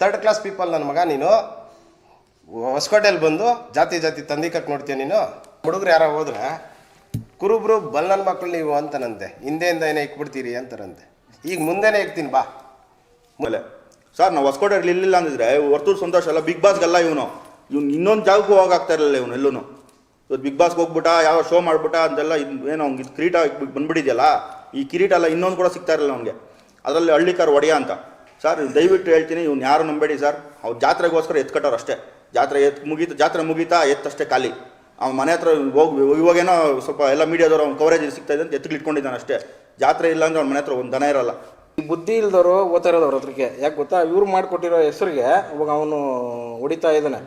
Third class people ನನ್ನ ಮಗ ನೀನು. ಹೊಸಕೋಟೆಯಲ್ಲಿ ಬಂದು ಜಾತಿ ಜಾತಿ ತಂದಿ ಕಟ್ ನೋಡ್ತೀಯ ನೀನು? ಹುಡುಗರು ಯಾರೋ ಹೋದ್ರೆ, ಕುರುಬ್ರು ಬಲ್ ನನ್ನ ಮಕ್ಕಳು ನೀವು ಅಂತನಂತೆ. ಹಿಂದೆಯಿಂದ ಏನೇ ಇಕ್ಬಿಡ್ತೀರಿ ಅಂತಾರಂತೆ ಈಗ ಮುಂದೆನೇ ಇಕ್ತೀನಿ ಬಾ. ಮೇಲೆ ಸರ್, ನಾವು ಹೊಸಕೋಟೆ ಇರ್ಲಿಲ್ಲ ಅಂದಿದ್ರೆ, ವರ್ತೂರು ಸಂತೋಷ ಅಲ್ಲ, ಬಿಗ್ ಬಾಸ್ಗೆಲ್ಲ ಇವನು. ಇವ್ನು ಇನ್ನೊಂದು ಜಾಗಕ್ಕೂ ಹೋಗಾಗ್ತಾ ಇರಲಿಲ್ಲ ಇವನು ಎಲ್ಲೂ ಇವತ್ತು ಬಿಗ್ ಬಾಸ್ಗೆ ಹೋಗ್ಬಿಟ್ಟ ಯಾವ ಶೋ ಮಾಡ್ಬಿಟ್ಟ ಅಂತೆಲ್ಲ ಏನೋ ಅವ್ನಿಗೆ ಇದು ಕಿರೀಟ ಬಂದ್ಬಿಟ್ಟಿದೆಯಲ್ಲ, ಈ ಕಿರೀಟ ಎಲ್ಲ ಇನ್ನೊಂದು ಕೂಡ ಸಿಗ್ತಾ ಇರಲಿಲ್ಲ ಅವನಿಗೆ. ಅದರಲ್ಲಿ ಹಳ್ಳಿಕಾರ ಒಡೆಯ ಅಂತ. ಸರ್ ದಯವಿಟ್ಟು ಹೇಳ್ತೀನಿ, ಇವ್ನು ಯಾರು ನಂಬೇಡಿ ಸರ್. ಅವ್ರು ಜಾತ್ರೆಗೋಸ್ಕರ ಎತ್ಕಟ್ಟೋರು ಅಷ್ಟೇ. ಜಾತ್ರೆ ಎತ್ ಮುಗೀತು, ಜಾತ್ರೆ ಮುಗೀತಾ ಎತ್ತಷ್ಟೇ ಖಾಲಿ. ಅವ್ನ ಮನೆ ಹತ್ರ ಹೋಗಿ, ಇವಾಗೇನೋ ಸ್ವಲ್ಪ ಎಲ್ಲ ಮೀಡಿಯಾದವ್ರು ಅವ್ನು ಕವರೇಜ್ ಸಿಗ್ತಾ ಇದೆ ಅಂತ ಎತ್ತಿಗೆ ಇಟ್ಕೊಂಡಿದ್ದಾನೆ ಅಷ್ಟೇ. ಜಾತ್ರೆ ಇಲ್ಲ ಅಂದ್ರೆ ಅವ್ನ ಮನೆ ಹತ್ರ ಒಂದು ದನ ಇರಲ್ಲ. ಈ ಬುದ್ಧಿ ಇಲ್ದವರು ಓದ್ತಾ ಇರೋದು ಅವ್ರ ಹತ್ರಕ್ಕೆ ಯಾಕೆ ಗೊತ್ತಾ? ಇವ್ರು ಮಾಡಿಕೊಟ್ಟಿರೋ ಹೆಸರಿಗೆ ಇವಾಗ ಅವನು ಹೊಡಿತಾ ಇದ್ದಾನೆ.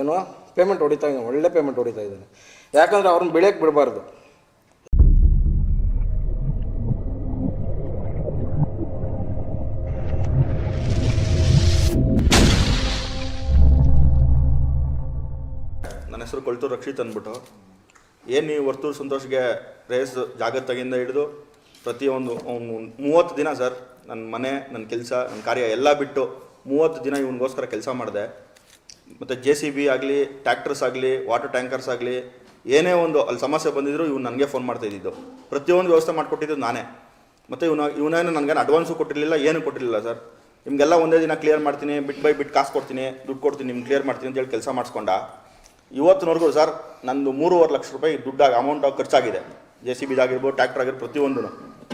ಏನು ಪೇಮೆಂಟ್ ಹೊಡಿತಾ ಇದ್ದಾನೆ, ಒಳ್ಳೆ ಪೇಮೆಂಟ್ ಹೊಡಿತಾ ಇದ್ದಾನೆ. ಯಾಕಂದ್ರೆ ಅವ್ರನ್ನ ಬೆಳೆಯಕ್ಕೆ ಬಿಡಬಾರ್ದು. ಹೆಸರು ಕೊಳ್ತು ರಕ್ಷಿತ್ ಅಂದ್ಬಿಟ್ಟು. ಏನು ನೀವು ವರ್ತೂರು ಸಂತೋಷ್ಗೆ ರೇಸ್ ಜಾಗತ್ತಾಗಿಂದ ಹಿಡಿದು ಪ್ರತಿಯೊಂದು ಮೂವತ್ತು ದಿನ ಸರ್ ನನ್ನ ಮನೆ ನನ್ನ ಕೆಲಸ ನನ್ನ ಕಾರ್ಯ ಎಲ್ಲ ಬಿಟ್ಟು ಮೂವತ್ತು ದಿನ ಇವನಿಗೋಸ್ಕರ ಕೆಲಸ ಮಾಡಿದೆ. ಮತ್ತು ಜೆ ಸಿ ಬಿ ಆಗಲಿ ಟ್ಯಾಕ್ಟರ್ಸ್ ಆಗಲಿ ವಾಟರ್ ಟ್ಯಾಂಕರ್ಸ್ ಆಗಲಿ, ಏನೇ ಒಂದು ಅಲ್ಲಿ ಸಮಸ್ಯೆ ಬಂದಿದ್ರು ಇವ್ನು ನನಗೆ ಫೋನ್ ಮಾಡ್ತಾ ಇದ್ದಿದ್ದು. ಪ್ರತಿಯೊಂದು ವ್ಯವಸ್ಥೆ ಮಾಡಿಕೊಟ್ಟಿದ್ದು ನಾನೇ. ಮತ್ತು ಇವನ, ಇವನೇನು ನನಗೇನು ಅಡ್ವಾನ್ಸು ಕೊಟ್ಟಿರಲಿಲ್ಲ, ಏನು ಕೊಟ್ಟಿರಲಿಲ್ಲ ಸರ್. ನಿಮಗೆಲ್ಲ ಒಂದೇ ದಿನ ಕ್ಲಿಯರ್ ಮಾಡ್ತೀನಿ ಬಿಟ್ ಬೈ ಬಿಟ್ ಕಾಸು ಕೊಡ್ತೀನಿ, ದುಡ್ಡು ಕೊಡ್ತೀನಿ, ನಿಮ್ಗೆ ಕ್ಲಿಯರ್ ಮಾಡ್ತೀನಿ ಅಂತೇಳಿ ಕೆಲಸ ಮಾಡಿಸ್ಕೊಂಡ. ಇವತ್ತಿನವರೆಗೂ ಸರ್, ನಂದು ಮೂರುವರೆ ಲಕ್ಷ ರೂಪಾಯಿ ದುಡ್ಡಾಗಿ ಅಮೌಂಟ್ ಖರ್ಚಾಗಿದೆ. ಜೆ ಸಿ ಬಿದಾಗಿರ್ಬೋದು ಟ್ಯಾಕ್ಟರ್ ಆಗಿರ್ಬೋದು ಪ್ರತಿಯೊಂದು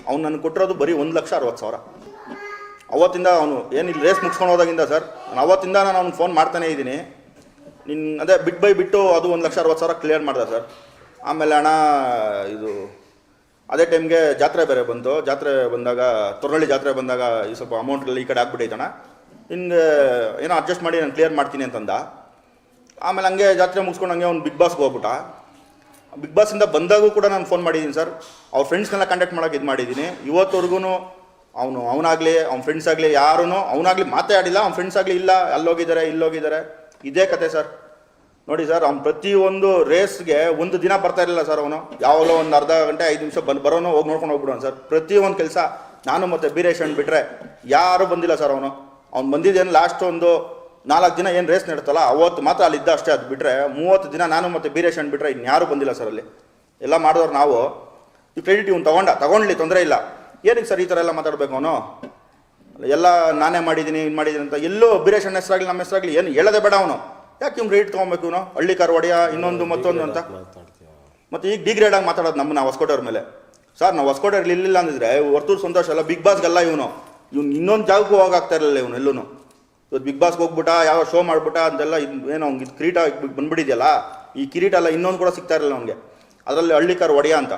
ಅವ್ನು ನನಗೆ ಕೊಟ್ಟಿರೋದು ಬರೀ ಒಂದು ಲಕ್ಷ ಅರವತ್ತು ಸಾವಿರ. ಅವತ್ತಿಂದ ಅವನು ಏನು ರೇಸ್ ಮುಗಿಸ್ಕೊಂಡು ಹೋದಾಗಿಂದ ಸರ್, ನಾನು ಅವತ್ತಿಂದ ನಾನು ಅವ್ನು ಫೋನ್ ಮಾಡ್ತಾನೇ ಇದ್ದೀನಿ. ನಿನ್ನ ಅದೇ ಬಿಟ್ ಬೈ ಬಿಟ್ಟು ಅದು ಒಂದು ಲಕ್ಷ ಅರವತ್ತು ಸಾವಿರ ಕ್ಲಿಯರ್ ಮಾಡಿದೆ ಸರ್. ಆಮೇಲೆ ಹಣ ಇದು, ಅದೇ ಟೈಮ್ಗೆ ಜಾತ್ರೆ ಬೇರೆ ಬಂತು. ಜಾತ್ರೆ ಬಂದಾಗ ತೊರಳಿ ಜಾತ್ರೆ ಬಂದಾಗ ಈ ಸ್ವಲ್ಪ ಅಮೌಂಟ್ ಈ ಕಡೆ ಆಗ್ಬಿಟ್ಟೈತಣ್ಣ ಹಿಂಗೆ ಏನೋ ಅಡ್ಜಸ್ಟ್ ಮಾಡಿ ನಾನು ಕ್ಲಿಯರ್ ಮಾಡ್ತೀನಿ ಅಂತಂದ. ಆಮೇಲೆ ಹಂಗೆ ಜಾತ್ರೆ ಮುಗಿಸ್ಕೊಂಡು ಹಂಗೆ ಅವ್ನು ಬಿಗ್ ಬಾಸ್ಗೆ ಹೋಗ್ಬಿಟ್ಟ. ಬಿಗ್ ಬಾಸಿಂದ ಬಂದಾಗೂ ಕೂಡ ನಾನು ಫೋನ್ ಮಾಡಿದ್ದೀನಿ ಸರ್. ಅವ್ರ ಫ್ರೆಂಡ್ಸ್ನೆಲ್ಲ ಕಾಂಟ್ಯಾಕ್ಟ್ ಮಾಡೋಕೆ ಇದು ಮಾಡಿದ್ದೀನಿ. ಇವತ್ತವರೆಗೂ ಅವನು ಅವನಾಗಲಿ, ಅವ್ನ ಫ್ರೆಂಡ್ಸ್ ಆಗಲಿ ಯಾರೂ ಅವನಾಗಲಿ ಮಾತಾಡಿಲ್ಲ ಅವ್ನ ಫ್ರೆಂಡ್ಸ್ ಆಗಲಿ ಇಲ್ಲ, ಅಲ್ಲೋಗಿದ್ದಾರೆ, ಇಲ್ಲೋಗಿದ್ದಾರೆ. ಇದೇ ಕತೆ ಸರ್. ನೋಡಿ ಸರ್, ಅವ್ನು ಪ್ರತಿಯೊಂದು ರೇಸ್ಗೆ ಒಂದು ದಿನ ಬರ್ತಾ ಇರಲಿಲ್ಲ ಸರ್ ಅವನು. ಯಾವಾಗಲೋ ಒಂದು ಅರ್ಧ ಗಂಟೆ, ಐದು ನಿಮಿಷ ಬಂದು ಬರೋನು ಹೋಗಿ ನೋಡ್ಕೊಂಡು ಹೋಗ್ಬಿಡೋನು ಸರ್. ಪ್ರತಿಯೊಂದು ಕೆಲಸ ನಾನು ಮತ್ತು ಬೀರೇಶ್ ಬಿಟ್ಟರೆ ಯಾರೂ ಬಂದಿಲ್ಲ ಸರ್ ಅವನು. ಅವ್ನು ಬಂದಿದ್ದೇನು ಲಾಸ್ಟ್ ಒಂದು ನಾಲ್ಕು ದಿನ ಏನು ರೇಸ್ ನಡೀತಲ್ಲ ಅವತ್ತು ಮಾತ್ರ ಅಲ್ಲಿ ಇದ್ದ ಅಷ್ಟೇ. ಅದು ಬಿಟ್ಟರೆ ಮೂವತ್ತು ದಿನ ನಾನು ಮತ್ತು ಬೀರೇಶ್ ಬಿಟ್ಟರೆ ಇನ್ಯಾರೂ ಬಂದಿಲ್ಲ ಸರ್ ಅಲ್ಲಿ. ಎಲ್ಲ ಮಾಡಿದವ್ರು ನಾವು. ಈ ಕ್ರೆಡಿಟ್ ಇವ್ನು ತಗೊಂಡ. ತಗೊಂಡ್ಲಿ ತೊಂದರೆ ಇಲ್ಲ. ಏನಕ್ಕೆ ಸರ್ ಈ ಥರ ಎಲ್ಲ ಮಾತಾಡಬೇಕು ಅವನು? ಎಲ್ಲ ನಾನೇ ಮಾಡಿದ್ದೀನಿ ಇನ್ನು ಮಾಡಿದ್ದೀನಿ ಅಂತ ಎಲ್ಲೋ ಬೀರೇಶ್ ಅಣ್ಣ ಹೆಸರಾಗಲಿ ನಮ್ಮ ಹೆಸರಾಗಲಿ ಏನು ಹೇಳೋದೇ ಬೇಡ ಅವನು. ಯಾಕೆ ಇವ್ನು ರೇಟ್ ತೊಗೊಬೇಕು ಇವನು? ಹಳ್ಳಿ ಕಾರ್ ಒಡೆಯ ಇನ್ನೊಂದು ಮತ್ತೊಂದು ಅಂತ. ಮತ್ತು ಈಗ ಡಿಗ್ರೇಡ್ ಆಗಿ ಮಾತಾಡೋದು ನಮ್ಮ ನಾವು ಹೊಸಕೋಟೆಯವ್ರ ಮೇಲೆ. ಸರ್ ನಾವು ಹೊಸಕೋಟೆಯಲ್ಲಿ ಇರಲಿಲ್ಲ ಅಂದಿದ್ರೆ ವರ್ತೂರು ಸಂತೋಷ ಅಲ್ಲ ಬಿಗ್ ಬಾಸ್ಗೆಲ್ಲ ಇವನು. ಇವ್ನು ಇನ್ನೊಂದು ಜಾಗಕ್ಕೂ ಹೋಗಾಗ್ತಾ ಇರಲಿಲ್ಲ ಇವನು ಎಲ್ಲೂ ಇವತ್ತು ಬಿಗ್ ಬಾಸ್ಗೆ ಹೋಗ್ಬಿಟ್ಟ ಯಾವ ಶೋ ಮಾಡ್ಬಿಟ್ಟ ಅಂತೆಲ್ಲ ಇದು ಏನೋ ಇದು ಕಿರೀಟ ಬಂದ್ಬಿಟ್ಟಿದೆಯಲ್ಲ, ಈ ಕಿರೀಟ ಎಲ್ಲ ಇನ್ನೊಂದು ಕೂಡ ಸಿಗ್ತಾ ಇರಲಿಲ್ಲ ಅವನಿಗೆ. ಅದರಲ್ಲಿ ಹಳ್ಳಿಕಾರ ಒಡೆಯ ಅಂತ.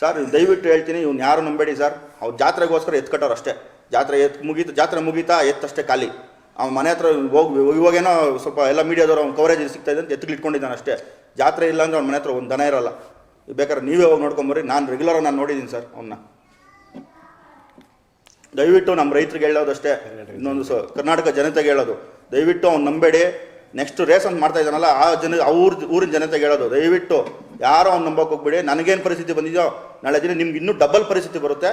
ಸರ್, ದಯವಿಟ್ಟು ಹೇಳ್ತೀನಿ, ಇವ್ನು ಯಾರು ನಂಬೇಡಿ ಸರ್. ಅವ್ರು ಜಾತ್ರೆಗೋಸ್ಕರ ಎತ್ತು ಕಟ್ಟೋರು ಅಷ್ಟೇ. ಜಾತ್ರೆ ಎತ್ತು ಮುಗೀತು, ಜಾತ್ರೆ ಮುಗೀತಾ ಎತ್ತಷ್ಟೇ ಖಾಲಿ. ಅವ್ನ ಮನೆ ಹತ್ರ ಹೋಗಿ ಇವಾಗೇನೋ ಸ್ವಲ್ಪ ಎಲ್ಲ ಮೀಡಿಯಾದವ್ರು ಅವ್ನು ಕವರೇಜ್ ಸಿಗ್ತಾ ಇದೆ ಅಂತ ಎತ್ತಿಗೆ ಇಟ್ಕೊಂಡಿದ್ದಾನೆ ಅಷ್ಟೇ. ಜಾತ್ರೆ ಇಲ್ಲ ಅಂದ್ರೆ ಅವ್ನ ಮನೆ ಹತ್ರ ಒಂದು ದನ ಇರಲ್ಲ. ಬೇಕಾದ್ರೆ ನೀವೇ ಹೋಗಿ ನೋಡ್ಕೊಂಬರಿ ನಾನು ರೆಗ್ಯುಲರ್ ನಾನು ನೋಡಿದ್ದೀನಿ ಸರ್ ಅವನ್ನ ದಯವಿಟ್ಟು ನಮ್ಮ ರೈತರಿಗೆ ಹೇಳೋದಷ್ಟೇ ಇನ್ನೊಂದು ಸ ಕರ್ನಾಟಕ ಜನತೆಗೆ ಹೇಳೋದು. ದಯವಿಟ್ಟು ಅವ್ನು ನಂಬೇಡಿ. ನೆಕ್ಸ್ಟ್ ರೇಸ್ ಅಂತ ಮಾಡ್ತಾ ಇದ್ದಾನಲ್ಲ ಆ ಜನ ಅವ್ರ ಊರಿನ ಜನತೆಗೆ ಹೇಳೋದು. ದಯವಿಟ್ಟು ಯಾರೋ ಅವ್ನು ನಂಬೋಕೆ ಹೋಗ್ಬೇಡಿ. ನನಗೇನು ಪರಿಸ್ಥಿತಿ ಬಂದಿದೆಯೋ ನಾಳೆ ದಿನ ನಿಮ್ಗೆ ಇನ್ನೂ ಡಬಲ್ ಪರಿಸ್ಥಿತಿ ಬರುತ್ತೆ.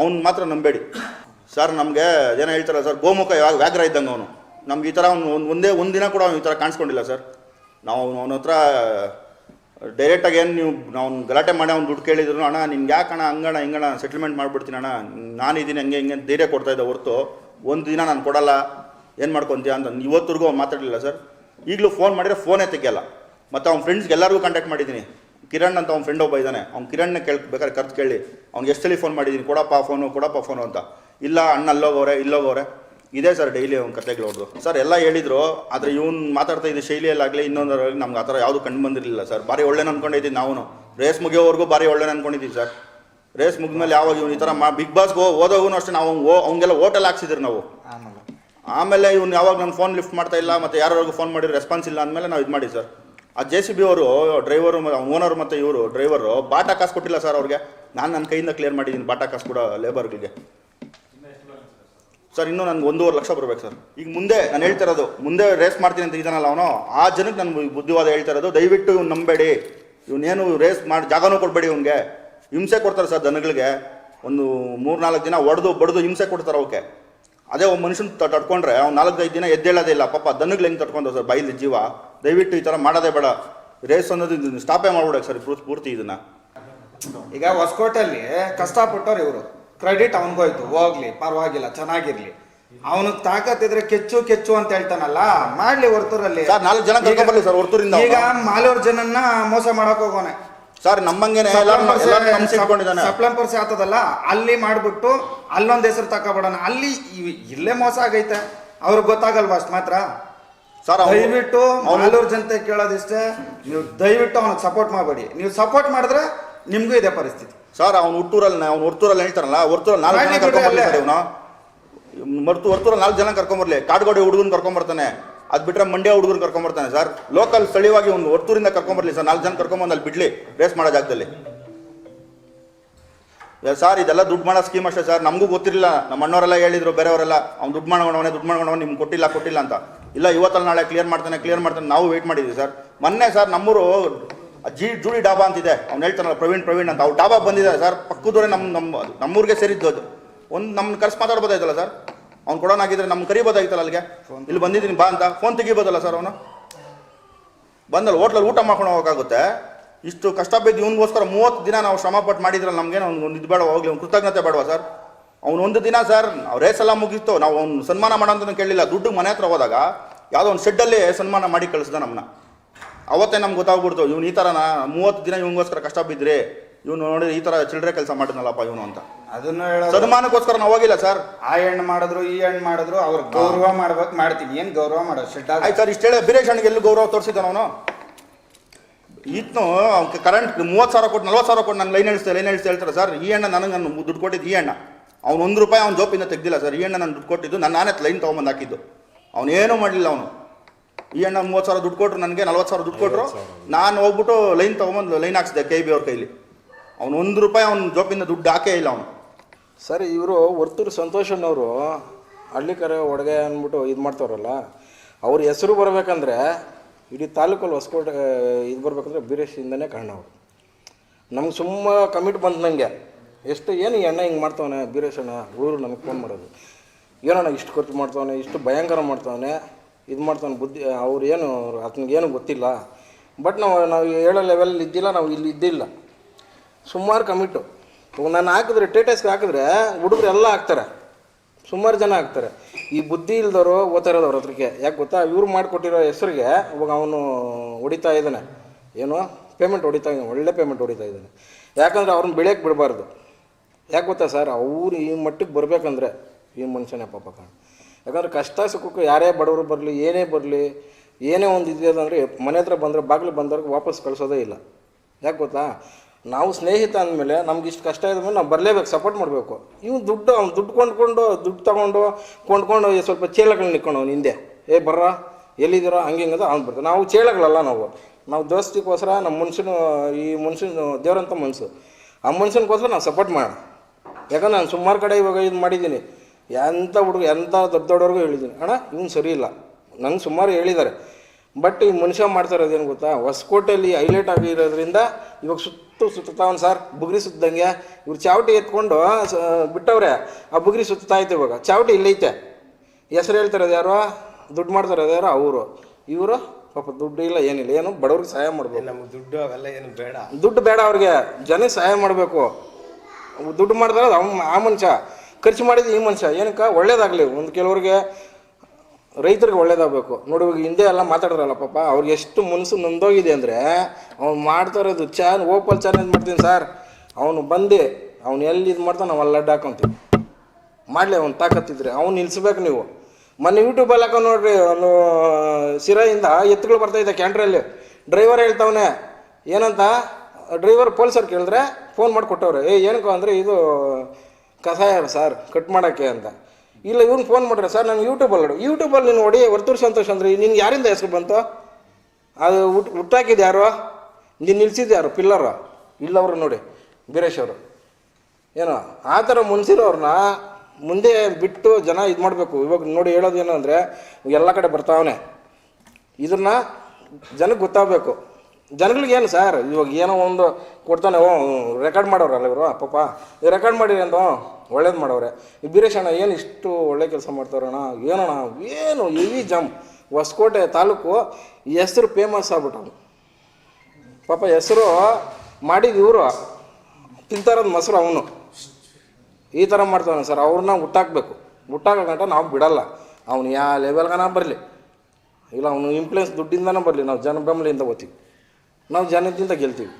ಅವ್ನು ಮಾತ್ರ ನಂಬೇಡಿ. ಸರ್ ನಮಗೆ ಜನ ಹೇಳ್ತಾರಲ್ಲ ಸರ್ ಗೋಮುಖ ಯಾವಾಗ ವ್ಯಾಘ್ರ ಇದ್ದಂಗೆ ಅವನು. ನಮ್ಗೆ ಈ ಥರ ಅವ್ನು ಒಂದು ಒಂದೇ ಒಂದು ದಿನ ಕೂಡ ಅವ್ನು ಈ ಥರ ಕಾಣಿಸ್ಕೊಂಡಿಲ್ಲ ಸರ್ ನಾವು ಅವನ ಹತ್ರ ಡೈರೆಕ್ಟಾಗಿ ಏನು ನೀವು, ನಾವು ಗಲಾಟೆ ಮಾಡಿ ಅವ್ನು ದುಡ್ಡು ಕೇಳಿದ್ರು, ಅಣ್ಣ, ನಿನ್ಗೆ ಯಾಕೆ ಅಣ್ಣ ಹಂಗಣ ಹಿಂಗಣ ಸೆಟಲ್ಮೆಂಟ್ ಮಾಡಿಬಿಡ್ತೀನಿ ಅಣ್ಣ ನಾನಿದ್ದೀನಿ ಹಂಗೆ ಹಿಂಗೆ ಧೈರ್ಯ ಕೊಡ್ತಾ ಇದ್ದೆ ಹೊರತು, ಒಂದು ದಿನ ನಾನು ಕೊಡಲ್ಲ, ಏನು ಮಾಡ್ಕೊತೀಯ ಅಂತ ಇವತ್ತಿಗೂ ಅವ್ನು ಮಾತಾಡಲಿಲ್ಲ ಸರ್, ಈಗಲೂ ಫೋನ್ ಮಾಡಿದ್ರೆ ಫೋನೇ ತೆಗಿಯಲ್ಲ, ಮತ್ತು ಅವ್ನ ಫ್ರೆಂಡ್ಸ್ಗೆ ಎಲ್ಲರಿಗೂ ಕಾಂಟ್ಯಾಕ್ಟ್ ಮಾಡಿದ್ದೀನಿ ಕಿರಣ್ ಅಂತ ಅವ್ನ ಫ್ರೆಂಡ್ ಒಬ್ಬ ಇದ್ದಾನೆ ಅವ್ನು ಕಿರಣ್ನ ಕೇಳಿ, ಬೇಕಾದ್ರೆ ಕರ್ತು ಕೇಳಿ, ಅವ್ನಿಗೆ ಸಲ ಫೋನ್ ಮಾಡಿದ್ದೀನಿ ಕೊಡಪ್ಪ ಫೋನು ಕೊಡಪ್ಪ ಫೋನು ಅಂತ, ಇಲ್ಲ ಅಣ್ಣ ಅಲ್ಲೋಗವ್ರೆ, ಇಲ್ಲೋಗವ್ರೆ ಇದೇ ಸರ್ ಡೈಲಿ ಅವ್ನ ಕತೆಗಳು ಅವ್ರದ್ದು ಸರ್ ಎಲ್ಲ ಹೇಳಿದ್ರು ಆದರೆ ಇವ್ನು ಮಾತಾಡ್ತಾ ಇದ್ದ ಶೈಲಿಯಲ್ಲಾಗಲಿ ಇನ್ನೊಂದರಲ್ಲಿ ನಮ್ಗೆ ಆ ಥರ ಯಾವುದು ಕಂಡು ಬಂದಿರಲಿಲ್ಲ ಸರ್. ಭಾರಿ ಒಳ್ಳೆ ಅನ್ಕೊಂಡಿದ್ದೀವಿ ನಾವು ರೇಸ್ ಮುಗಿಯೋವರೆಗೂ ಭಾರಿ ಒಳ್ಳೆ ಅಂದ್ಕೊಂಡಿದ್ದೀವಿ ಸರ್. ರೇಸ್ ಮುಗಿದ್ಮೇಲೆ ಯಾವಾಗ ಇವ್ನು ಈ ಥರ ಮಾ ಬಿಗ್ ಬಾಸ್ಗೆ ಹೋದಾಗೂ ಅಷ್ಟೇ ನಾವು ಓ ಅವ್ನಿಗೆಲ್ಲ ಹೋಟೆಲ್ ಹಾಕ್ಸಿದ್ರು ನಾವು. ಆಮೇಲೆ. ಆಮೇಲೆ ಇವ್ನು ಯಾವಾಗ ನನ್ನ ಫೋನ್ ಲಿಫ್ಟ್ ಮಾಡ್ತಾ ಇಲ್ಲ ಮತ್ತು ಯಾರ್ಯಾರಿಗೂ ಫೋನ್ ಮಾಡಿ ರೆಸ್ಪಾನ್ಸ್ ಇಲ್ಲ ಅಂದಮೇಲೆ ನಾವು ಇದು ಮಾಡಿ ಸರ್. ಆ ಜೆ ಸಿ ಬಿ ಅವರು ಡ್ರೈವರು ಓನರ್ ಮತ್ತು ಇವರು ಡ್ರೈವರು ಬಾಟಾ ಕಾಸು ಕೊಟ್ಟಿಲ್ಲ ಸರ್ ಅವ್ರಿಗೆ. ನಾನು ನನ್ನ ಕೈಯಿಂದ ಕ್ಲಿಯರ್ ಮಾಡಿದ್ದೀನಿ ಬಾಟಾ ಕಾಸು ಕೂಡ ಲೇಬರ್ಗಳಿಗೆ ಸರ್, ಇನ್ನೂ ನನಗೆ ಒಂದೂವರೆ ಲಕ್ಷ ಬರ್ಬೇಕು ಸರ್. ಈಗ ಮುಂದೆ ನಾನು ಹೇಳ್ತಾ ಇರೋದು, ಮುಂದೆ ರೇಸ್ ಮಾಡ್ತೀನಿ ಅಂತ ಇದ್ದಾನಲ್ಲ ಅವನು, ಆ ಜನಕ್ಕೆ ನಾನು ಬುದ್ಧಿವಾದ ಹೇಳ್ತಾ ಇರೋದು, ದಯವಿಟ್ಟು ಇವ್ನು ನಂಬೇಡಿ. ಇವನೇನು ರೇಸ್ ಮಾಡಿ ಜಾಗನೂ ಕೊಡಬೇಡಿ ಇವನಿಗೆ. ಹಿಂಸೆ ಕೊಡ್ತಾರೆ ಸರ್ ದನಗಳಿಗೆ ಒಂದು ಮೂರು ನಾಲ್ಕು ದಿನ ಒಡೆದು ಬಡ್ದು ಹಿಂಸೆ ಕೊಡ್ತಾರೆ ಅವಕ್ಕೆ ಅದೇ ಒಬ್ಬ ಮನುಷ್ಯನ ತಡ್ಕೊಂಡ್ರೆ, ಅವ್ನು ನಾಲ್ಕೈದು ದಿನ ಎದ್ದೇಳೋದೇ ಇಲ್ಲ, ಪಾಪ ದನಗಳು ಹೆಂಗೆ ತಡ್ಕೊಂಡು ಸರ್ ಬೈಲಿ ಜೀವ. ದಯವಿಟ್ಟು ಈ ಥರ ಮಾಡೋದೇ ಬೇಡ. ರೇಸ್ ಅನ್ನೋದು ಇದನ್ನು ಸ್ಟಾಪೇ ಮಾಡ್ಬಿಡಕ್ಕೆ ಸರ್ ಪೂರ್ತಿ ಇದನ್ನ. ಈಗ ಹೊಸಕೋಟೆಯಲ್ಲಿ ಕಷ್ಟಪಟ್ಟವ್ರು ಇವರು. ಕ್ರೆಡಿಟ್ ಅವನಿಗೋಯ್ತು ಹೋಗ್ಲಿ ಪರವಾಗಿಲ್ಲ ಚೆನ್ನಾಗಿರ್ಲಿ. ಅವನಿಗೆ ತಾಕತ್ತಿದ್ರೆ ಕೆಚ್ಚು ಕೆಚ್ಚು ಅಂತ ಹೇಳ್ತಾನಲ್ಲ ಮಾಡ್ಲಿ ಹೊರ್ತೂರಲ್ಲಿ ಸರ್, ನಾಲ್ಕು ಜನ ಸರ್ ಹೊರ್ತೂರಿಂದ ಈಗ. ಮಾಲೂರ್ ಜನನ್ನ ಮೋಸ ಮಾಡಕ್ ಹೋಗೋನೆ. ಸರ್ ನಮ್ಮಂಗೇನೆ ಸಪ್ಲಂಪರ್ಸಿ ಆತದಲ್ಲ ಅಲ್ಲಿ ಮಾಡ್ಬಿಟ್ಟು ಅಲ್ಲೊಂದ್ ಹೆಸರು ತಕೊಬಿಡೋಣ ಅಲ್ಲಿ ಇಲ್ಲೇ ಮೋಸ ಆಗೈತೆ. ಅವ್ರಿಗೆ ಗೊತ್ತಾಗಲ್ವಾ ಅಷ್ಟು ಮಾತ್ರ? ಸರ್ ದಯವಿಟ್ಟು ಮಾಲೂರ್ ಜನತೆ ಕೇಳೋದಿಷ್ಟೇ. ನೀವು ದಯವಿಟ್ಟು ಅವನಿಗೆ ಸಪೋರ್ಟ್ ಮಾಡಬೇಡಿ. ನೀವು ಸಪೋರ್ಟ್ ಮಾಡಿದ್ರೆ ನಿಮ್ಗೂ ಇದೆ ಪರಿಸ್ಥಿತಿ. ಸರ್ ಅವ್ನು ಹುಟ್ಟೂರಲ್ಲಿ ಅವ್ನು ಹೊರ್ತೂರಲ್ಲಿ ಹೇಳ್ತಾರಲ್ಲ ಹೊರ್ತೂರಲ್ಲಿ ನಾಲ್ಕು ಜನ ಕರ್ಕೊಂಡ್ಬರ್ಲಿ ಕರ್ಕೊಂಬರ್ಲಿ ಸರ್ ಇವನು. ಮರ್ತು ಹೊರ್ತೂರಲ್ಲಿ ನಾಲ್ಕು ಜನ ಕರ್ಕೊಂಬರ್ಲಿ ಕಾಡ್ಗೋಡಿ ಹುಡುಗನ ಕರ್ಕೊಂಬರ್ತಾನೆ ಅದು ಬಿಟ್ರೆ ಮಂಡ್ಯ ಹುಡುಗರು ಕರ್ಕೊಂಬರ್ತಾನೆ ಸರ್. ಲೋಕಲ್ ಸ್ಥಳೀಯವಾಗಿ ಒಂದು ಹೊರ್ತೂರಿಂದ ಕರ್ಕೊಂಬರ್ಲಿ ಸರ್. ನಾಲ್ಕು ಜನ ಕರ್ಕೊಂಬಂದು ಅಲ್ಲಿ ಬಿಡ್ಲಿ. ರೇಸ್ ಮಾಡೋ ಜಾಗದಲ್ಲಿ. ಸರ್ ಇದೆಲ್ಲ ದುಡ್ಡು ಮಾಡೋ ಸ್ಕೀಮ್ ಅಷ್ಟೇ ಸರ್. ನಮಗೂ ಗೊತ್ತಿರಲಿಲ್ಲ. ನಮ್ಮ ಅಣ್ಣವರೆಲ್ಲ ಹೇಳಿದ್ರು ಬೇರೆಯವರೆಲ್ಲ ಅವ್ನು ದುಡ್ಡು ಮಾಡೋಣವನೇ ದುಡ್ಡು ಮಾಡೋಣ ನಿಮ್ಗೆ ಕೊಟ್ಟಿಲ್ಲ ಕೊಟ್ಟಿಲ್ಲ ಅಂತ. ಇಲ್ಲ ಇವತ್ತಲ್ಲಿ ನಾಳೆ ಕ್ಲಿಯರ್ ಮಾಡ್ತಾನೆ ಕ್ಲಿಯರ್ ಮಾಡ್ತಾನೆ. ನಾವು ವೆಯ್ಟ್ ಮಾಡಿದ್ವಿ ಸರ್. ಮೊನ್ನೆ ಸರ್ ನಮ್ಮೂರು ಜಿ ಜೂಡಿ ಡಾಬಾ ಅಂತಿದೆ. ಅವ್ನು ಹೇಳ್ತಾನಲ್ಲ, ಪ್ರವೀಣ್ ಪ್ರವೀಣ್ ಅಂತ. ಅವ್ರು ಡಾಬಾ ಬಂದಿದ್ದಾರೆ ಸರ್. ಪಕ್ಕದವರೇ ನಮ್ಮ ನಮ್ಮ ನಮ್ಮೂರಿಗೆ ಸೇರಿದ್ದು ಅದು. ಒಂದು ನಮ್ಮ ಕರ್ಸ್ ಮಾತಾಡ್ಬೋದಾಯ್ತಲ್ಲ ಸರ್? ಅವ್ನು ಕೊಡೋನಾಗಿದ್ರೆ ನಮ್ಮ ಕರಿಬೋದಾಗಿತ್ತಲ್ಲ ಅಲ್ಲಿಗೆ? ಇಲ್ಲಿ ಬಂದಿದ್ದೀನಿ, ಬಾ ಅಂತ. ಫೋನ್ ತೆಗಿಬೋದಲ್ಲ ಸರ್ ಅವನು? ಬಂದಲ್ಲ, ಹೋಟ್ಲಲ್ಲಿ ಊಟ ಮಾಡ್ಕೊಂಡು ಹೋಗೋಕ್ಕಾಗುತ್ತೆ ಇಷ್ಟು ಕಷ್ಟ ಬಿದ್ದು ಇವನಿಗೋಸ್ಕರ ಮೂವತ್ತು ದಿನ ನಾವು ಶ್ರಮ ಪಟ್ಟು ಮಾಡಿದ್ರಲ್ಲ ನಮಗೇನು, ಅವ್ನು ಒಂದು ಇದು ಬೇಡ, ಹೋಗ್ಲಿ, ಅವ್ನು ಕೃತಜ್ಞತೆ ಬೇಡವಾ ಸರ್? ಅವ್ನು ಒಂದು ದಿನ ಸರ್ ರೇಸ್ ಎಲ್ಲ ಮುಗೀತು. ನಾವು ಅವ್ನು ಸನ್ಮಾನ ಮಾಡೋ ಅಂತ ಕೇಳಿಲ್ಲ ದುಡ್ಡು ಮನೆ ಹತ್ರ ಹೋದಾಗ, ಯಾವುದೋ ಒಂದು ಶೆಡ್ಡಲ್ಲಿ ಸನ್ಮಾನ ಮಾಡಿ ಕಳಿಸ್ದ ನಮ್ಮನ್ನ ಅವತ್ತೇ ನಮ್ಗೆ ಗೊತ್ತಾಗ್ಬಿಡ್ತು ಇವ್ನು ಈ ಥರನ ಮೂವತ್ತು ದಿನ ಇವನಿಗೋಸ್ಕರ ಕಷ್ಟ ಬಿದ್ದರೆ ಇವನು ನೋಡಿ ಈ ಥರ ಚಿಲ್ಡ್ರೆ ಕೆಲಸ ಮಾಡಿದ್ನಲ್ಲಪ್ಪ ಇವನು ಅಂತ. ಅದನ್ನು ಹೇಳೋದು ಸನ್ಮಾನಕ್ಕೋಸ್ಕರ ನಾವು ಹೋಗಿಲ್ಲ ಸರ್. ಆ ಹೆಣ್ಣು ಮಾಡಿದ್ರು ಈ ಹೆಣ್ಣು ಮಾಡಿದ್ರು ಅವ್ರ ಗೌರವ ಮಾಡ್ಬೇಕು ಮಾಡ್ತೀನಿ. ಏನು ಗೌರವ ಮಾಡೋದು? ಶೆಡ್ ಆಯ್ತು ಸರ್ ಇಷ್ಟು ಹೇಳಿ ಬೀರೇಶ್ ಹಣ್ಣಿಗೆ ಎಲ್ಲೂ ಗೌರವ ತೋರಿಸಿದ್ದಾನ ಅವನು? ಈತ್ನು ಕರೆಂಟ್ ಮೂವತ್ತು ಸಾವಿರ ಕೊಟ್ಟು ನಲ್ವತ್ತು ಸಾವಿರ ಕೊಟ್ಟು ನಾನು ಲೈನ್ ಹೇಳ್ತೇನೆ ಲೈನ್ ಹೇಳ್ತಾ ಹೇಳ್ತಾರೆ ಸರ್ ಈ ಅಣ್ಣ ನನಗೆ ನಾನು ದುಡ್ಡು ಕೊಟ್ಟಿದ್ದು ಈ ಅಣ್ಣ ಅವ್ನು ಒಂದು ರೂಪಾಯಿ ಅವ್ನು ಜೋಪಿಂದ ತೆಗ್ದಿಲ್ಲ ಸರ್ ಈ ಅಣ್ಣ ನಾನು ದುಡ್ಡು ಕೊಟ್ಟಿದ್ದು ನಾನು ನಾನೇ ಲೈನ್ ತೊಗೊಂಬಂದು ಹಾಕಿದ್ದು. ಅವನೇನು ಮಾಡಲಿಲ್ಲ ಅವನು. ಈ ಅಣ್ಣ ಮೂವತ್ತು ಸಾವಿರ ದುಡ್ಡು ಕೊಟ್ಟರು ನನಗೆ ನಲ್ವತ್ತು ಸಾವಿರ ದುಡ್ಡು ಕೊಟ್ಟರು ನಾನು ಹೋಗ್ಬಿಟ್ಟು ಲೈನ್ ತೊಗೊಂಬಂದು ಲೈನ್ ಹಾಕ್ಸಿದೆ ಕೆ ಬಿ ಅವ್ರ ಕೈಲಿ. ಅವ್ನು ಒಂದು ರೂಪಾಯಿ ಅವ್ನ ಜೋಪಿಂದ ದುಡ್ಡು ಹಾಕೇ ಇಲ್ಲ ಅವನು. ಸರ್ ಇವರು ವರ್ತೂರು ಸಂತೋಷಣ್ಣವರು ಹಳ್ಳಿ ಕರೆ ಒಡಗೆ ಅಂದ್ಬಿಟ್ಟು ಇದು ಮಾಡ್ತಾರಲ್ಲ ಅವ್ರ ಹೆಸರು ಬರಬೇಕಂದ್ರೆ ಇಡೀ ತಾಲೂಕಲ್ಲಿ ಹೊಸಕೋಟೆ ಇದು ಬರಬೇಕಂದ್ರೆ ಬೀರೇಶಿಂದನೇ ಕಾರಣ ಅವರು. ನಮ್ಗೆ ಸುಮ್ಮ ಕಮಿಟ್ ಬಂತು ನನಗೆ ಎಷ್ಟು ಏನು ಈ ಅಣ್ಣ ಹಿಂಗೆ ಮಾಡ್ತಾವನೆ ಬೀರೇಶಣ್ಣ ಅಣ್ಣ ಹುಡುಗರು ನಮಗೆ ಫೋನ್ ಮಾಡೋದು. ಏನಣ್ಣ ಇಷ್ಟು ಖರ್ಚು ಮಾಡ್ತಾವನೆ ಇಷ್ಟು ಭಯಂಕರ ಮಾಡ್ತಾವನೆ. ಇದು ಮಾಡ್ತಾನೆ ಬುದ್ಧಿ, ಅವ್ರು ಏನು ಆತನಿಗೇನು ಗೊತ್ತಿಲ್ಲ. ಬಟ್ ನಾವು ನಾವು ಹೇಳೋ ಲೆವೆಲ್ ಇದ್ದಿಲ್ಲ, ನಾವು ಇಲ್ಲಿ ಇದ್ದಿಲ್ಲ. ಸುಮಾರು ಕಮಿಟು ನಾನು ಹಾಕಿದ್ರೆ ಟೇಟಸ್ಗೆ ಹಾಕಿದ್ರೆ, ಹುಡುಗರು ಎಲ್ಲ ಹಾಕ್ತಾರೆ. ಸುಮಾರು ಜನ ಹಾಕ್ತಾರೆ. ಈ ಬುದ್ಧಿ ಇಲ್ದವರು, ಓದ್ತಾ ಇರೋದು ಅವ್ರ ಹತ್ರಕ್ಕೆ. ಯಾಕೆ ಗೊತ್ತಾ? ಇವ್ರು ಮಾಡಿಕೊಟ್ಟಿರೋ ಹೆಸರಿಗೆ, ಇವಾಗ ಅವನು ಹೊಡಿತಾ ಇದ್ದಾನೆ. ಏನು? ಪೇಮೆಂಟ್ ಹೊಡಿತಾ ಇದ್ದಾನೆ. ಒಳ್ಳೆ ಪೇಮೆಂಟ್ ಹೊಡಿತಾ ಇದ್ದಾನೆ. ಯಾಕಂದ್ರೆ ಅವ್ರನ್ನ ಬೆಳೆಯಕ್ಕೆ ಬಿಡಬಾರ್ದು. ಯಾಕೆ ಗೊತ್ತಾ ಸರ್ ಅವ್ರು ಈ ಮಟ್ಟಿಗೆ ಬರಬೇಕಂದ್ರೆ ಈ ಮನುಷ್ಯನೇ ಪಾಪ ಯಾಕಂದ್ರೆ ಕಷ್ಟ ಸುಖಕ್ಕೆ ಯಾರೇ ಬಡವರು ಬರಲಿ, ಏನೇ ಬರಲಿ, ಏನೇ ಒಂದು ಇದೆ ಅಂದರೆ ಮನೆ ಹತ್ರ ಬಂದರೆ, ಬಾಗಿಲು ಬಂದವ್ರಿಗೆ ವಾಪಸ್ ಕಳಿಸೋದೇ ಇಲ್ಲ. ಯಾಕೆ ಗೊತ್ತಾ? ನಾವು ಸ್ನೇಹಿತ ಅಂದಮೇಲೆ ನಮ್ಗೆ ಇಷ್ಟು ಕಷ್ಟ ಮೇಲೆ ನಾವು ಬರಲೇಬೇಕು ಸಪೋರ್ಟ್ ಮಾಡಬೇಕು. ಇವ್ನು ದುಡ್ಡು, ಅವ್ನು ದುಡ್ಡು ಕೊಂಡ್ಕೊಂಡು, ದುಡ್ಡು ತೊಗೊಂಡು, ಕೊಂಡ್ಕೊಂಡು ಸ್ವಲ್ಪ ಚೇಳಗಳನ್ನ ನಿಕ್ಕೊಂಡು ಅವ್ನು ಹಿಂದೆ. ಏ, ಬರ್ರ? ಎಲ್ಲಿದ್ದೀರೋ? ಹಂಗೆ ಹಿಂಗದ ಅವ್ನು ಬರ್ತಾನೆ. ನಾವು ಚೇಳಗಳಲ್ಲ ನಾವು. ನಾವು ದೋಸ್ತಿಗೋಸ್ಕರ, ನಮ್ಮ ಮನುಷ್ಯನ, ಈ ಮನುಷ್ಯನ, ದೇವರಂತ ಮನಸ್ಸು ಆ ಮನುಷ್ಯನಿಗೋಸ್ಕರ ನಾವು ಸಪೋರ್ಟ್ ಮಾಡೋಣ. ಯಾಕಂದ್ರೆ ನಾನು ಸುಮಾರು ಕಡೆ ಇವಾಗ ಇದು ಮಾಡಿದ್ದೀನಿ. ಎಂಥ ಹುಡುಗ ಎಂಥ ದೊಡ್ಡ ದೊಡ್ಡವ್ರಿಗೂ ಹೇಳಿದ್ದೀನಿ ಅಣ್ಣ ಇವ್ನು ಸರಿ ಇಲ್ಲ. ನಂಗೆ ಸುಮಾರು ಹೇಳಿದ್ದಾರೆ ಬಟ್ ಈ ಮನುಷ್ಯ ಮಾಡ್ತಾ ಇರೋದೇನು ಗೊತ್ತಾ? ಹೊಸಕೋಟೆಯಲ್ಲಿ ಹೈಲೈಟ್ ಆಗಿರೋದ್ರಿಂದ ಇವಾಗ ಸುತ್ತು ಸುತ್ತಾವನ್ ಸರ್ ಬುಗ್ರಿ ಸುತ್ತದಂಗೆ ಇವ್ರು ಚಾವಟಿ ಎತ್ಕೊಂಡು ಸ- ಬಿಟ್ಟವ್ರೆ ಆ ಬುಗ್ರಿ ಸುತ್ತಾ ಐತೆ ಇವಾಗ. ಚಾವಟಿ ಇಲ್ಲೈತೆ ಹೆಸರು ಹೇಳ್ತಾರದು ಯಾರೋ? ದುಡ್ಡು ಮಾಡ್ತಾರದು ಯಾರೋ? ಅವರು. ಇವರು? ಪಾಪ ದುಡ್ಡು ಇಲ್ಲ ಏನಿಲ್ಲ. ಏನು ಬಡವ್ರಿಗೆ ಸಹಾಯ ಮಾಡ್ಬೇಕು. ನಮ್ಗೆ ದುಡ್ಡು ಅವೆಲ್ಲ ಏನು ಬೇಡ. ದುಡ್ಡು ಬೇಡ ಅವ್ರಿಗೆ. ಜನಕ್ಕೆ ಸಹಾಯ ಮಾಡಬೇಕು. ದುಡ್ಡು ಮಾಡಿದ್ರೆ ಅವ್ನು ಆ ಮನುಷ್ಯ. ಖರ್ಚು ಮಾಡಿದ ಈ ಮನುಷ್ಯ, ಏನಕ್ಕೆ? ಒಳ್ಳೇದಾಗಲಿ. ಒಂದು ಕೆಲವ್ರಿಗೆ ರೈತರಿಗೆ ಒಳ್ಳೇದಾಗಬೇಕು. ನೋಡಿ, ಇವಾಗ ಹಿಂದೆ ಎಲ್ಲ ಮಾತಾಡಿದ್ರಲ್ಲ ಪಾಪ, ಅವ್ರಿಗೆ ಎಷ್ಟು ಮನಸ್ಸು ನೊಂದೋಗಿದೆ ಅಂದರೆ, ಅವ್ನು ಮಾಡ್ತಾ ಇರೋದು ಚಾನ್ ಓಪಲ್ ಚಾಲೆಂಜ್ ಮಾಡ್ತೀನಿ ಸರ್? ಅವನು ಬಂದು, ಅವ್ನು ಎಲ್ಲಿ ಇದು ಮಾಡ್ತಾನೆ ನಾವು ಅಲ್ಲಿ ಅಡ್ಡ ಹಾಕೊಂತೀವಿ. ಮಾಡಲಿ, ಅವ್ನು ತಾಕತ್ತಿದ್ರೆ ಅವ್ನು ನಿಲ್ಲಿಸ್ಬೇಕು ನೀವು. ಮೊನ್ನೆ ಯೂಟ್ಯೂಬಲ್ಲಿ ಹಾಕೊಂಡು ನೋಡ್ರಿ ಅವನು ಸಿರಾಯಿಂದ ಎತ್ತುಗಳು ಬರ್ತಾಯಿದೆ ಕ್ಯಾಂಟ್ರಲ್ಲಿ. ಡ್ರೈವರ್ ಹೇಳ್ತಾವನೆ, ಏನಂತ? ಡ್ರೈವರ್ ಪೊಲೀಸರು ಕೇಳಿದ್ರೆ ಫೋನ್ ಮಾಡಿ ಕೊಟ್ಟವ್ರೆ ಏ, ಏನಕ್ಕೋ ಅಂದರೆ ಇದು ಕಸಾಯ ಸರ್, ಕಟ್ ಮಾಡೋಕ್ಕೆ ಅಂತ. ಇಲ್ಲ, ಇವ್ನು ಫೋನ್ ಮಾಡ್ರೆ ಸರ್, ನಾನು ಯೂಟ್ಯೂಬಲ್ಲಿ ನೋಡು. ಯೂಟ್ಯೂಬಲ್ಲಿ ನೀನು ಹೊಡಿ, ವರ್ತೂರು ಸಂತೋಷ್ ಅಂದ್ರೆ ನಿನ್ಗೆ ಯಾರಿಂದ ಹೆಸರು ಬಂತು? ಅದು ಹುಟ್ ಹುಟ್ಟಾಕಿದ್ದು ಯಾರು? ನೀನು ನಿಲ್ಸಿದ್ದು ಯಾರು? ಪಿಲ್ಲರು? ಇಲ್ಲವರು ನೋಡಿ ವೀರೇಶ್ ಅವರು. ಏನೋ, ಆ ಥರ ಮುನ್ಸಿರೋರನ್ನ ಮುಂದೆ ಬಿಟ್ಟು ಜನ ಇದು ಮಾಡಬೇಕು. ಇವಾಗ ನೋಡಿ ಹೇಳೋದೇನು ಅಂದರೆ, ಎಲ್ಲ ಕಡೆ ಬರ್ತಾವನೆ ಇದನ್ನ ಜನಕ್ಕೆ ಗೊತ್ತಾಗಬೇಕು. ಜನಗಳಿಗೆ ಏನು ಸರ್, ಇವಾಗ ಏನೋ ಒಂದು ಕೊಡ್ತಾನೆ, ಓ ರೆಕಾರ್ಡ್ ಮಾಡೋರಲ್ಲ ಇವರು ಪಾಪ ರೆಕಾರ್ಡ್ ಮಾಡಿರಿ ಅಂದು ಒಳ್ಳೇದು ಮಾಡವ್ರೆ. ಈ ಬೀರೇಶ್ ಅಣ್ಣ ಏನು ಇಷ್ಟು ಒಳ್ಳೆ ಕೆಲಸ ಮಾಡ್ತಾರಣ್ಣ ಏನಣ್ಣ? ಏನು ಹೆವಿ ಜಾಮ್ ಹೊಸಕೋಟೆ ತಾಲೂಕು ಹೆಸರು ಫೇಮಸ್ ಆಗ್ಬಿಟ್ಟವನು ಪಾಪ ಹೆಸರು ಮಾಡಿದ ಇವರು. ತಿಂತಾರದು ಮೊಸರು ಅವನು. ಈ ಥರ ಮಾಡ್ತಾನೆ ಸರ್. ಅವ್ರನ್ನ ಹುಟ್ಟಾಕ್ಬೇಕು. ಹುಟ್ಟಾಕ ಗಂಟ ನಾವು ಬಿಡಲ್ಲ. ಅವ್ನು ಯಾವ ಲೆವೆಲ್ಗನ ಬರಲಿ. ಇಲ್ಲ, ಅವನು ಇನ್ಫ್ಲೂಯೆನ್ಸ್ ದುಡ್ಡಿಂದನೇ ಬರಲಿ. ನಾವು ಜನ ಬೆಂಬಲಿಂದ ಓದ್ತೀವಿ. ನಾವು ಜನದಿಂದ ಗೆಲ್ತೀವಿ.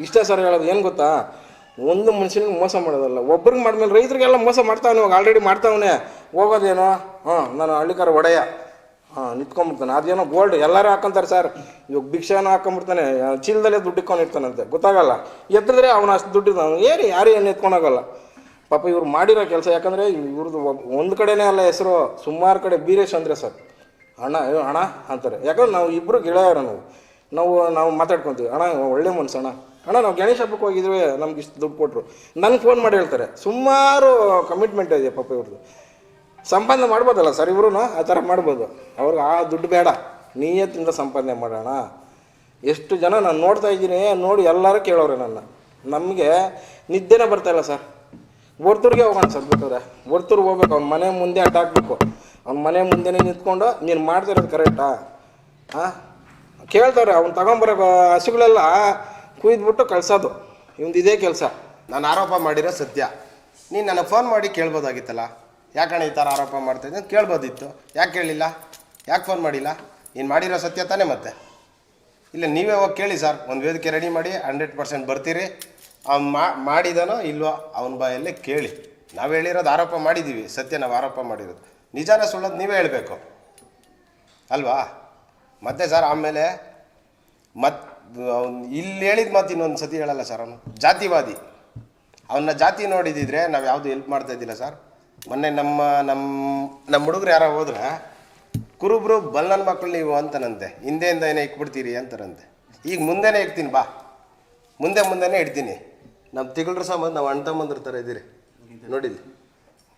ಇಷ್ಟೇ ಸರ್ ಹೇಳೋದು. ಏನು ಗೊತ್ತಾ? ಒಂದು ಮನುಷ್ಯನಿಗೆ ಮೋಸ ಮಾಡೋದಲ್ಲ. ಒಬ್ರಿಗೆ ಮಾಡಿದ್ಮೇಲೆ ರೈತರಿಗೆಲ್ಲ ಮೋಸ ಮಾಡ್ತಾವನೆ, ಇವಾಗ ಆಲ್ರೆಡಿ ಮಾಡ್ತಾವನೆ. ಹೋಗೋದೇನೋ? ಹಾಂ ನಾನು ಹಳ್ಳಿಕಾರ ಒಡೆಯ. ಹಾಂ, ನಿಂತ್ಕೊಂಬಿಡ್ತಾನೆ. ಅದೇನೋ ಗೋಲ್ಡ್ ಎಲ್ಲರೂ ಹಾಕೊಂತಾರೆ ಸರ್ ಇವಾಗ ಭಿಕ್ಷಾನು ಹಾಕೊಂಬಿಡ್ತಾನೆ. ಚೀಲದಲ್ಲೇ ದುಡ್ಡು ಇಟ್ಕೊಂಡಿರ್ತಾನಂತೆ. ಗೊತ್ತಾಗಲ್ಲ. ಎತ್ತಿದ್ರೆ ಅವನು ಅಷ್ಟು ದುಡ್ಡು ನಾನು ಏರಿ, ಯಾರು ಏನು ಎತ್ಕೊಂಡೋಗಲ್ಲ ಪಾಪ ಇವ್ರು ಮಾಡಿರೋ ಕೆಲಸ, ಯಾಕಂದರೆ ಇವ್ರದ್ದು ಒಂದು ಕಡೆನೇ ಅಲ್ಲ ಹೆಸರು, ಸುಮಾರು ಕಡೆ ಬೀರೇಶ್ ಅಂದರೆ ಸರ್ ಅಣ್ಣ ಅಣ್ಣ ಅಂತಾರೆ. ಯಾಕಂದ್ರೆ ನಾವು ಇಬ್ಬರು ಗೆಳೆಯರು ನಾವು. ನಾವು ನಾವು ಮಾತಾಡ್ಕೊತೀವಿ. ಅಣ್ಣ, ಒಳ್ಳೆ ಮನ್ಸು ಅಣ್ಣ. ಅಣ್ಣ, ನಾವು ಗಣೇಶ ಹಬ್ಬಕ್ಕೆ ಹೋಗಿದ್ವಿ ನಮ್ಗೆ ಇಷ್ಟು ದುಡ್ಡು ಕೊಟ್ಟರು ನನಗೆ ಫೋನ್ ಮಾಡಿ ಹೇಳ್ತಾರೆ, ಸುಮಾರು ಕಮಿಟ್ಮೆಂಟ್ ಇದೆ ಪಾಪ ಇವ್ರದ್ದು ಸಂಪಾದನೆ ಮಾಡ್ಬೋದಲ್ಲ ಸರ್ ಇವ್ರು ಆ ಥರ ಮಾಡ್ಬೋದು. ಅವ್ರಿಗೆ ಆ ದುಡ್ಡು ಬೇಡ. ನೀಯತ್ತಿಂದ ಸಂಪಾದನೆ ಮಾಡೋಣ. ಎಷ್ಟು ಜನ ನಾನು ನೋಡ್ತಾ ಇದ್ದೀನಿ, ನೋಡಿ ಎಲ್ಲರೂ ಕೇಳೋರೆ ನನ್ನ. ನಮಗೆ ನಿದ್ದೆನೇ ಬರ್ತಾಯಿಲ್ಲ ಸರ್. ಒರ್ತೂರಿಗೆ ಹೋಗೋಣ ಸರ್ ಬಿಟ್ಟವ್ರೆ. ಒರ್ತೂರಿಗೆ ಹೋಗ್ಬೇಕು, ಅವ್ನ ಮನೆ ಮುಂದೆ ಅಡ್ಡಾಕ್ಬೇಕು ಅವ್ನ ಮನೆ ಮುಂದೆನೇ ನಿಂತ್ಕೊಂಡು ನೀನು ಮಾಡ್ತಿರೋದು ಕರೆಕ್ಟಾ ಹಾಂ ಕೇಳ್ತಾವ್ರೆ, ಅವ್ನು ತಗೊಂಬರೋ ಹಸುಗಳೆಲ್ಲ ಕುಯ್ದ್ಬಿಟ್ಟು ಕಳ್ಸೋದು. ಇವಂದು ಇದೇ ಕೆಲಸ. ನಾನು ಆರೋಪ ಮಾಡಿರೋ ಸತ್ಯ. ನೀನು ನನಗೆ ಫೋನ್ ಮಾಡಿ ಕೇಳ್ಬೋದಾಗಿತ್ತಲ್ಲ? ಯಾಕಣ್ಣ ಈ ಥರ ಆರೋಪ ಮಾಡ್ತಾಯಿದ್ದೆ ಅಂತ ಕೇಳ್ಬೋದಿತ್ತು. ಯಾಕೆ ಕೇಳಲಿಲ್ಲ ಯಾಕೆ ಫೋನ್ ಮಾಡಿಲ್ಲ? ನೀನು ಮಾಡಿರೋ ಸತ್ಯ ತಾನೇ ಮತ್ತೆ. ಇಲ್ಲ, ನೀವೇ ಹೋಗಿ ಕೇಳಿ ಸರ್? ಒಂದು ವೇದಿಕೆ ರೆಡಿ ಮಾಡಿ ಹಂಡ್ರೆಡ್ ಪರ್ಸೆಂಟ್ ಬರ್ತೀರಿ. ಅವ್ನು ಮಾಡಿದಾನೋ ಇಲ್ವೋ ಅವನ ಬಾಯಲ್ಲೇ ಕೇಳಿ. ನಾವು ಹೇಳಿರೋದು ಆರೋಪ ಮಾಡಿದ್ದೀವಿ ಸತ್ಯ ನಾವು ಆರೋಪ ಮಾಡಿರೋದು. ನಿಜಾನ ಸುಳ್ಳೋದು ನೀವೇ ಹೇಳಬೇಕು. ಅಲ್ವಾ? ಮತ್ತೆ ಸರ್, ಆಮೇಲೆ ಮತ್ ಅವ್ನು ಇಲ್ಲಿ ಹೇಳಿದ ಮಾತು ಇನ್ನೊಂದು ಸತಿ ಹೇಳಲ್ಲ ಸರ್ ಅವನು. ಜಾತಿವಾದಿ. ಅವನ್ನ ಜಾತಿ ನೋಡಿದಿದ್ರೆ ನಾವು ಯಾವುದು ಹೆಲ್ಪ್ ಮಾಡ್ತಾ ಇದ್ದಿಲ್ಲ ಸರ್ ಮೊನ್ನೆ ನಮ್ಮ ನಮ್ಮ ನಮ್ಮ ಹುಡುಗರು ಯಾರೋ ಹೋದ್ರೆ, ಕುರುಬ್ರು ಬಲ್ಲನ ಮಕ್ಕಳು ನೀವು ಅಂತನಂತೆ. ಹಿಂದೆಯಿಂದ ಏನೇ ಇಕ್ಬಿಡ್ತೀರಿ ಅಂತಾರಂತೆ ಈಗ ಮುಂದೆನೇ ಇಡ್ತೀನಿ, ಬಾ. ಮುಂದೆ ಮುಂದೆನೇ ಇಡ್ತೀನಿ. ನಮ್ಮ ತಿಗಳರು ಸಂಬಂಧ ನಾವು ಅಣ್ಣ ತಮ್ಮಂದ್ರ ಥರ ಇದ್ದೀರಿ ನೋಡಿಲ್ಲ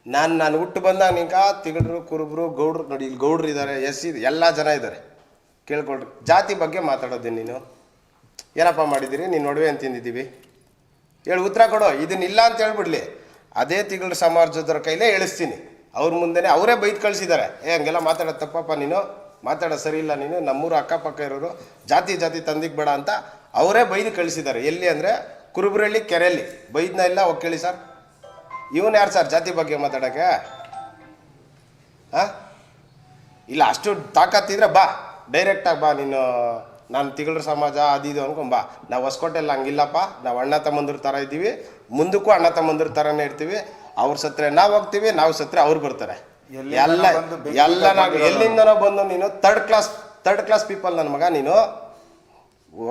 ನಾನು ನಾನು ಹುಟ್ಟು ಬಂದಾಗ ನಿಂಕ ತಿಗಳರು, ಕುರುಬ್ರು, ಗೌಡ್ರು, ನೋಡಿ, ಇಲ್ಲಿ ಗೌಡ್ರು ಇದ್ದಾರೆ ಎಸ್ ಇದೆ, ಎಲ್ಲ ಜನ ಇದ್ದಾರೆ ಕೇಳ್ಕೊಳ್ರಿ. ಜಾತಿ ಬಗ್ಗೆ ಮಾತಾಡೋದು ನೀನು? ಏನಪ್ಪ ಮಾಡಿದ್ದೀರಿ? ನೀನು ನಡುವೆ ಅಂತ ತಿಂದಿದ್ದೀವಿ. ಹೇಳಿ, ಉತ್ತರ ಕೊಡು. ಇದನ್ನಿಲ್ಲ ಅಂತ ಹೇಳ್ಬಿಡ್ಲಿ. ಅದೇ ತಿಂಗಳ ಸಮಾಜದವ್ರ ಕೈಲೇ ಹೇಳಿಸ್ತೀನಿ ಅವ್ರ ಮುಂದೆನೇ ಅವರೇ ಬೈದು ಕಳಿಸಿದ್ದಾರೆ. ಏ, ಹಂಗೆಲ್ಲ ಮಾತಾಡೋದು ತಪ್ಪಪ್ಪ ನೀನು? ಮಾತಾಡೋ ಸರಿ ಇಲ್ಲ ನೀನು? ನಮ್ಮೂರು ಅಕ್ಕಪಕ್ಕ ಇರೋರು ಜಾತಿ ಜಾತಿ ತಂದಿಗೆ ಬೇಡ ಅಂತ ಅವರೇ ಬೈದು ಕಳಿಸಿದ್ದಾರೆ. ಎಲ್ಲಿ ಅಂದರೆ ಕುರುಬರಳ್ಳಿ ಕೆರೆಯಲ್ಲಿ. ಬೈದ್ನ ಇಲ್ಲ ಕೇಳಿ ಸರ್. ಇವನು ಯಾರು ಸರ್ ಜಾತಿ ಬಗ್ಗೆ ಮಾತಾಡೋಕ್ಕೆ? ಹಾಂ ಇಲ್ಲ, ಅಷ್ಟು ತಾಕತ್ತಿದ್ರೆ ಬಾ. ಡೈರೆಕ್ಟಾಗಿ ಬಾ ನೀನು. ನಾನು ತಿಗಳ ಸಮಾಜ ಅದು ಇದು ಅನ್ಕೊಂಬ ನಾವು ಹೊಸ್ಕೋಟೆಲ್ಲ ಹಂಗಿಲ್ಲಪ್ಪ. ನಾವು ಅಣ್ಣ ತಮ್ಮಂದ್ರ ಥರ ಇದ್ದೀವಿ. ಮುಂದಕ್ಕೂ ಅಣ್ಣ ತಮ್ಮಂದ್ರ ಥರನೇ ಇರ್ತೀವಿ. ಅವ್ರ ಸತ್ರೆ ನಾವು ಹೋಗ್ತೀವಿ ನಾವು ಸತ್ರೆ ಅವ್ರು ಬರ್ತಾರೆ. ಎಲ್ಲ ಎಲ್ಲ ನಾವು ಎಲ್ಲಿಂದನೋ ಬಂದು ನೀನು third class third class people ನನ್ನ ಮಗ ನೀನು.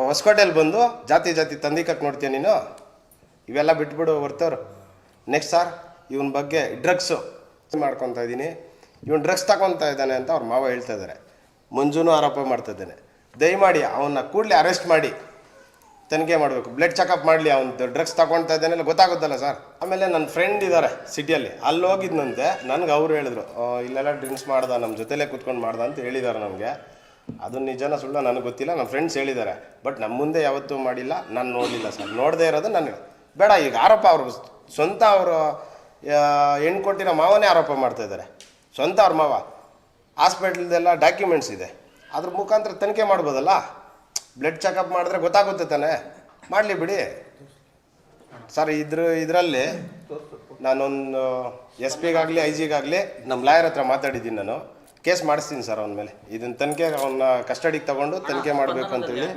ಹೊಸಕೋಟೆಯಲ್ಲಿ ಬಂದು ಜಾತಿ ಜಾತಿ ತಂದಿಕಕ್ಕೆ ನೋಡ್ತೀಯ ನೀನು? ಇವೆಲ್ಲ ಬಿಟ್ಬಿಡು ಬರ್ತವ್ರು ನೆಕ್ಸ್ಟ್ ಸರ್ ಇವನ ಬಗ್ಗೆ ಡ್ರಗ್ಸು ಮಾಡ್ಕೊತಾ ಇದ್ದೀನಿ ಇವನು ಡ್ರಗ್ಸ್ ತಗೊತಾ ಇದ್ದಾನೆ ಅಂತ ಅವ್ರ ಮಾವ ಹೇಳ್ತಾ ಇದ್ದಾರೆ ಮಂಜುನೂ ಆರೋಪ ಮಾಡ್ತಾ ಇದ್ದಾನೆ. ದಯಮಾಡಿ ಅವನ್ನ ಕೂಡಲೇ ಅರೆಸ್ಟ್ ಮಾಡಿ ತನಿಖೆ ಮಾಡಬೇಕು. ಬ್ಲಡ್ ಚೆಕಪ್ ಮಾಡಲಿ ಅವ್ನು ಡ್ರಗ್ಸ್ ತಗೊಳ್ತಾ ಇದ್ದಾನೆ ಗೊತ್ತಾಗುತ್ತಲ್ಲ ಸರ್ ಆಮೇಲೆ ನನ್ನ ಫ್ರೆಂಡ್ ಇದ್ದಾರೆ ಸಿಟಿಯಲ್ಲಿ ಅಲ್ಲಿ. ಹೋಗಿದ್ನಂತೆ ನನಗೆ ಅವರು ಹೇಳಿದ್ರು "ಆ, ಇಲ್ಲೆಲ್ಲ ಡ್ರಿಂಕ್ಸ್ ಮಾಡ್ದ ನಮ್ಮ ಜೊತೆಲೇ ಕೂತ್ಕೊಂಡು ಮಾಡ್ದ ಅಂತ ಹೇಳಿದ್ದಾರೆ ನಮಗೆ. ಅದು ನಿಜನ ಸುಳ್ಳು ನನಗೆ ಗೊತ್ತಿಲ್ಲ ನನ್ನ ಫ್ರೆಂಡ್ಸ್ ಹೇಳಿದ್ದಾರೆ ಬಟ್ ನಮ್ಮ ಮುಂದೆ ಯಾವತ್ತೂ ಮಾಡಿಲ್ಲ ನಾನು ನೋಡಲಿಲ್ಲ ಸರ್ ನೋಡದೇ ಇರೋದು ನನಗೆ. ಬೇಡ ಈಗ ಆರೋಪ ಅವರು ಸ್ವಂತ ಅವರು ಹೆಣ್ಣು ಕೊಟ್ಟಿರೋ ಮಾವನೇ ಆರೋಪ ಮಾಡ್ತಾಯಿದ್ದಾರೆ ಸ್ವಂತ ಅವ್ರ ಮಾವ. ಹಾಸ್ಪಿಟ್ಲ್ದೆಲ್ಲ ಡಾಕ್ಯುಮೆಂಟ್ಸ್ ಇದೆ. ಅದ್ರ ಮುಖಾಂತರ ತನಿಖೆ ಮಾಡ್ಬೋದಲ್ಲ? ಬ್ಲಡ್ ಚೆಕಪ್ ಮಾಡಿದ್ರೆ ಗೊತ್ತಾಗುತ್ತೆ ತಾನೆ? ಮಾಡಲಿ ಬಿಡಿ. ಸರ್ ಇದ್ರ ಇದರಲ್ಲಿ ನಾನೊಂದು ಎಸ್ ಪಿಗಾಗಲಿ ಐ ಜಿಗಾಗಲಿ ನಮ್ಮ ಲಾಯರ್ ಹತ್ರ ಮಾತಾಡಿದ್ದೀನಿ ನಾನು. ಕೇಸ್ ಮಾಡಿಸ್ತೀನಿ ಸರ್ ಅವನ ಮೇಲೆ. ಇದನ್ನ ತನಿಖೆ ಅವನ್ನ ಕಸ್ಟಡಿಗೆ ತಗೊಂಡು ತನಿಖೆ ಮಾಡಬೇಕು ಅಂತೇಳಿ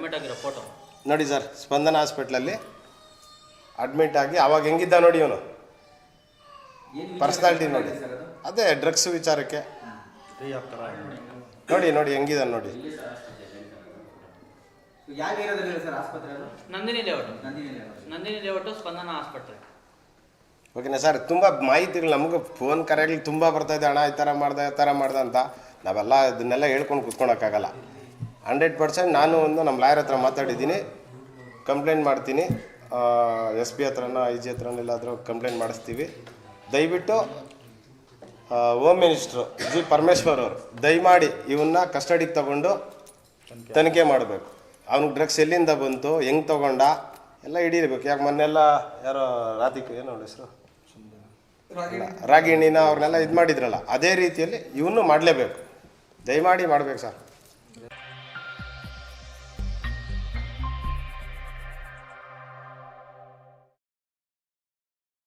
ನೋಡಿ ಸರ್ ಸ್ಪಂದನ ಹಾಸ್ಪಿಟ್ಲಲ್ಲಿ ಅಡ್ಮಿಟ್ ಆಗಿ ಅವಾಗ ಹೆಂಗಿದ್ದ ನೋಡಿ ಇವನು. ಪರ್ಸ್ನಾಲಿಟಿ ನೋಡಿ. ಅದೇ? ಡ್ರಗ್ಸ್ ವಿಚಾರಕ್ಕೆ. ನೋಡಿ ನೋಡಿ ಹೆಂಗಿದ ನೋಡಿ. ಯಾವ ಏರಿಯಾದಲ್ಲಿ ಸರ್ ಆಸ್ಪತ್ರೆ ಅದು ನಂದಿನಿ ಲೇಔಟ್. ನಂದಿನಿ ನಂದಿನಿ ಲೇಔಟ್ ಸ್ಪಂದನ ಆಸ್ಪತ್ರೆ. ಓಕೆನಾ ಸರ್ ತುಂಬ ಮಾಹಿತಿಗಳು ನಮಗೆ ಫೋನ್ ಕರೆಗಳು ತುಂಬ ಬರ್ತಾ ಇದೆ. ಅಣ್ಣ ಈ ಥರ ಮಾಡ್ದೆ ಈ ಥರ ಮಾಡ್ದೆ ಅಂತ. ನಾವೆಲ್ಲ ಇದನ್ನೆಲ್ಲ ಹೇಳ್ಕೊಂಡು ಕುತ್ಕೊಳಕ್ಕಾಗಲ್ಲ. ಹಂಡ್ರೆಡ್ ಪರ್ಸೆಂಟ್ ನಾನು ಒಂದು ನಮ್ಮ ಲಾಯರ್ ಹತ್ರ ಮಾತಾಡಿದ್ದೀನಿ. ಕಂಪ್ಲೇಂಟ್ ಮಾಡ್ತೀನಿ. ಎಸ್ ಪಿ ಹತ್ರನೋ ಐ ಜಿ ಹತ್ರನೋ ಎಲ್ಲಾದರೂ ಕಂಪ್ಲೇಂಟ್ ಮಾಡಿಸ್ತೀವಿ. ದಯವಿಟ್ಟು ಹೋಮ್ ಮಿನಿಸ್ಟ್ರು ಜಿ ಪರಮೇಶ್ವರ್ ಅವರು ದಯಮಾಡಿ ಇವನ್ನ ಕಸ್ಟಡಿಗೆ ತಗೊಂಡು ತನಿಖೆ ಮಾಡಬೇಕು. ಅವ್ನಿಗೆ ಡ್ರಗ್ಸ್ ಎಲ್ಲಿಂದ ಬಂತು ಹೆಂಗೆ ತಗೊಂಡ ಎಲ್ಲ ಹಿಡೀರ್ಬೇಕು. ಯಾಕೆ ಮೊನ್ನೆಲ್ಲ ಯಾರೋ ರಾಧಿಕ ಏನು ಹೆಸರು? ರಾಗಿಣಿನ ಅವ್ರನ್ನೆಲ್ಲ ಇದು ಮಾಡಿದ್ರಲ್ಲ ಅದೇ ರೀತಿಯಲ್ಲಿ ಇವನು ಮಾಡಲೇಬೇಕು. ದಯಮಾಡಿ ಮಾಡ್ಬೇಕು ಸರ್.